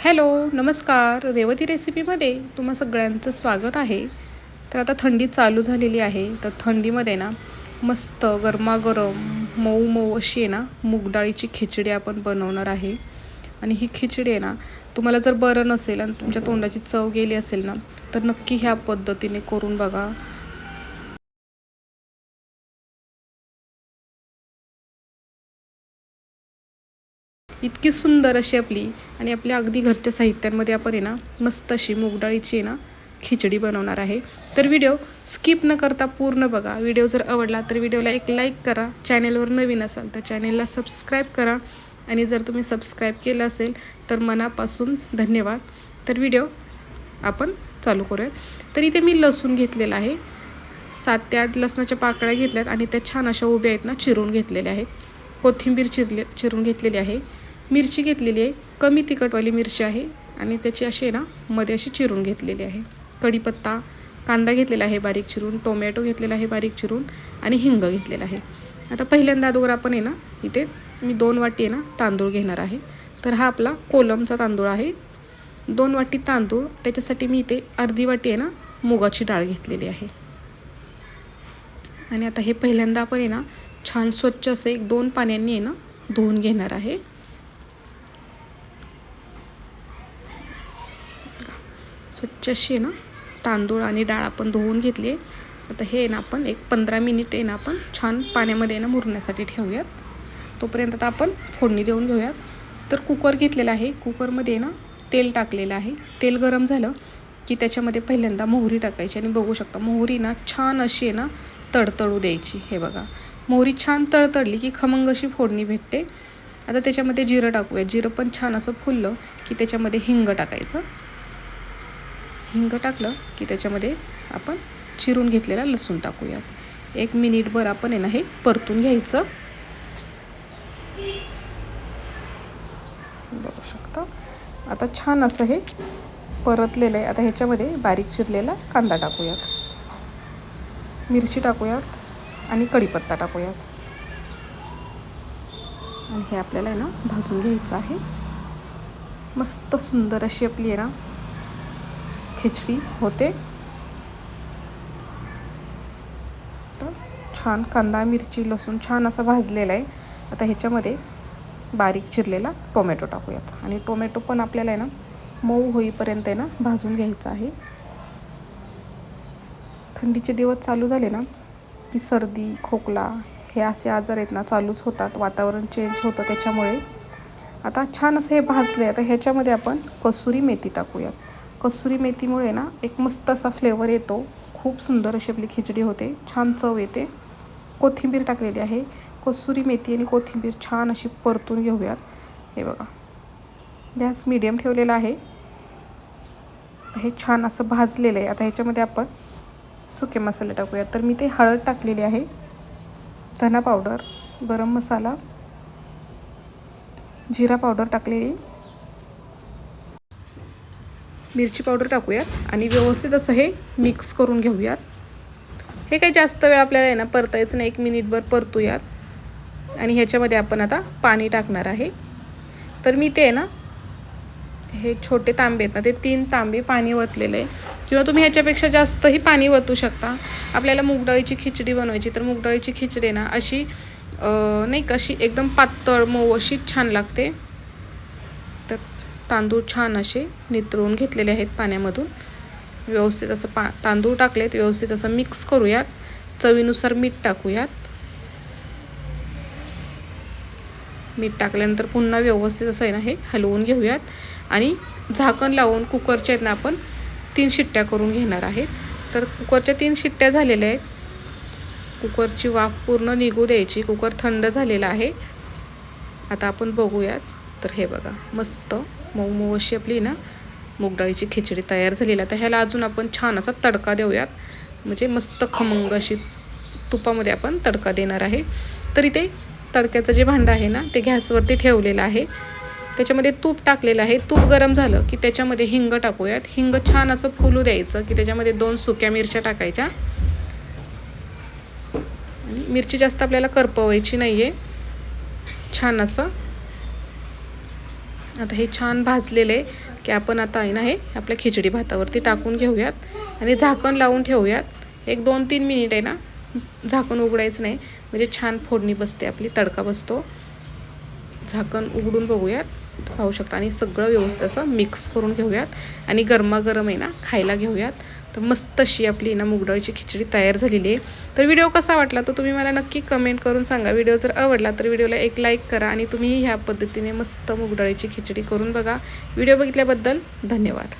Hello नमस्कार. रेवती रेसिपीमध्ये तुम्हा सगळ्यांचं स्वागत आहे. तर आता थंडी चालू झालेली आहे. तर थंडीमध्ये ना मस्त गरमागरम मऊ मऊ अशी आहे ना मूग डाळीची खिचडी आपण बनवणार आहे. आणि ही खिचडी आहे ना तुम्हाला जर बरं नसेल आणि तुमच्या तोंडाची चव गेली असेल ना तर नक्की ह्या पद्धतीने करून बघा. इतकी सुंदर अशी आपली आणि आपल्या अगदी घरच्या साहित्यांमध्ये आपण आहे ना मस्त अशी मूगडाळीची आहे ना खिचडी बनवणार आहे. तर व्हिडिओ स्किप न करता पूर्ण बघा. व्हिडिओ जर आवडला तर व्हिडिओला एक लाईक करा. चॅनेलवर नवीन असाल तर चॅनेलला सबस्क्राईब करा. आणि जर तुम्ही सबस्क्राईब केलं असेल तर मनापासून धन्यवाद. तर व्हिडिओ आपण चालू करूया तर इथे मी लसूण घेतलेला आहे. सात ते आठ लसणाच्या पाकळ्या घेतल्यात आणि त्या छान अशा उभ्या आहेत ना चिरून घेतलेल्या आहेत. कोथिंबीर चिरले चिरून घेतलेली आहे. मिरची घेतलेली आहे. कमी तिखटवाली मिरची आहे आणि त्याची अशी आहे ना मध्ये अशी चिरून घेतलेली आहे. कढीपत्ता कांदा घेतलेला आहे बारीक चिरून टोमॅटो घेतलेला आहे बारीक चिरून आणि हिंग घेतलेला आहे. आता पहिल्यांदा अगोदर आपण आहे ना इथे मी दोन वाटी आहे ना तांदूळ घेणार आहे. तर हा आपला कोलमचा तांदूळ आहे. दोन वाटी तांदूळ त्याच्यासाठी मी इथे अर्धी वाटी आहे ना मुगाची डाळ घेतलेली आहे. आणि आता हे पहिल्यांदा आपण आहे ना छान स्वच्छ असं एक दोन पाण्यांनी आहे ना धुवून घेणार आहे. स्वच्छ अशी आहे ना तांदूळ आणि डाळ आपण धुवून घेतली. आता हे ना आपण एक पंधरा मिनिट आहे ना आपण छान पाण्यामध्ये ना मुरण्यासाठी ठेवूयात. तोपर्यंत आता आपण फोडणी देऊन घेऊयात. तर कुकर घेतलेला आहे. कुकरमध्ये ना तेल टाकलेलं आहे. तेल गरम झालं की त्याच्यामध्ये पहिल्यांदा मोहरी टाकायची आणि बघू शकता मोहरी ना छान अशी आहे ना तडतडू द्यायची. हे बघा मोहरी छान तडतडली की खमंग अशी फोडणी भेटते. आता त्याच्यामध्ये जिरं टाकूया. जिरं पण छान असं फुललं की त्याच्यामध्ये हिंग टाकायचं. हिंग टाकलं की त्याच्यामध्ये आपण चिरून घेतलेला लसूण टाकूयात. एक मिनिटभर आपण आहे ना हे परतून घ्यायचं. बघू शकता. आता छान असं हे परतलेलं आहे. आता ह्याच्यामध्ये बारीक चिरलेला कांदा टाकूयात. मिरची टाकूयात आणि कढीपत्ता टाकूयात. आणि हे आपल्याला आहे ना भाजून घ्यायचं आहे. मस्त सुंदर अशी आपली आहे ना खिचडी होते। तर छान कांदा मिरची लसूण छान असा भाजलेला आहे. आता ह्याच्यामध्ये बारीक चिरलेला टोमॅटो टाकूयात. आणि टोमॅटो पण आपल्याला आहे ना मऊ होईपर्यंत आहे ना भाजून घ्यायचं आहे. थंडीचे दिवस चालू झाले ना की सर्दी खोकला हे असे आजार आहेत ना चालूच होतात. वातावरण चेंज होतं त्याच्यामुळे. आता छान असं हे भाजले आता ह्याच्यामध्ये आपण कसुरी मेथी टाकूयात. कसुरी मेथीमुळे ना एक मस्त असा फ्लेवर येतो. खूप सुंदर अशी आपली खिचडी होते. छान चव येते. कोथिंबीर टाकलेली आहे. कसुरी मेथी आणि कोथिंबीर छान अशी परतून घेऊयात. हे बघा. गॅस मीडियम ठेवलेला आहे. हे छान असं भाजलेलं आहे. आता ह्याच्यामध्ये आपण सुके मसाले टाकूयात. तर मी ते हळद टाकलेली आहे. धना पावडर गरम मसाला जिरा पावडर टाकलेली. मिरची पावडर टाकूयात आणि व्यवस्थित असं हे मिक्स करून घेऊयात. हे काही जास्त वेळ आपल्याला आहे ना परतायचं नाही. एक मिनिटभर परतूयात. आणि ह्याच्यामध्ये आपण आता पाणी टाकणार आहे. तर मी ते ना हे छोटे तांबे आहेत ना ते तीन तांबे पाणी वतलेलं आहे. किंवा तुम्ही ह्याच्यापेक्षा जास्तही पाणी वतू शकता. आपल्याला मुगडाळीची खिचडी बनवायची तर मुगडाळीची खिचडी ना अशी नाही कशी एकदम पातळ मऊ अशी छान लागते. तर तांदूळ छान असे नितळून घेतलेले आहेत पाण्यामधून. व्यवस्थित असं पा तांदूळ टाकलेत व्यवस्थित असं मिक्स करूयात. चवीनुसार मीठ टाकूयात. मीठ टाकल्यानंतर पुन्हा व्यवस्थित असं आहे ना हे हलवून घेऊयात. आणि झाकण लावून कुकरच्या आहेत ना आपण तीन शिट्ट्या करून घेणार आहेत तर कुकरच्या तीन शिट्ट्या झालेल्या आहेत. कुकरची वाफ पूर्ण निघू द्यायची. कुकर थंड झालेला आहे. आता आपण बघूयात. तर हे बघा मस्त मऊ मऊ अशी आपली ना मूगडाळीची खिचडी तयार झालेली आहे. तर ह्याला अजून आपण छान असा तडका देऊयात. म्हणजे मस्त खमंग अशी तुपामध्ये आपण तडका देणार आहे. तर इथे तडक्याचं जे भांडं आहे ना ते गॅसवरती ठेवलेलं आहे. त्याच्यामध्ये तूप टाकलेलं आहे. तूप गरम झालं की त्याच्यामध्ये हिंग टाकूयात. हिंग छान असं फुलू द्यायचं की त्याच्यामध्ये दोन सुक्या मिरच्या टाकायच्या. आणि मिरची जास्त आपल्याला करपवायची नाही आहे छान असं आता हे छान भाजलेलं आहे की आपण आता आहे ना हे आपल्या खिचडी भातावरती टाकून घेऊयात आणि झाकण लावून ठेवूयात. एक दोन तीन मिनिट आहे ना झाकण उघडायचं नाही. म्हणजे छान फोडणी बसते आपली तडका बसतो. झाकण उघडून बघूयात. पाहू शकता. आणि सगळं व्यवस्थित असं मिक्स करून घेऊयात. आणि गरमागरम आहे ना खायला घेऊयात. तर मस्त अशी आपली ना मुगडाळीची खिचडी तयार झालेली आहे. तर व्हिडिओ कसा वाटला तो तुम्ही मला नक्की कमेंट करून सांगा. व्हिडिओ जर आवडला तर व्हिडिओला एक लाईक करा आणि तुम्ही ह्या पद्धतीने मस्त मुगडाळीची खिचडी करून बघा. व्हिडिओ बघितल्याबद्दल धन्यवाद.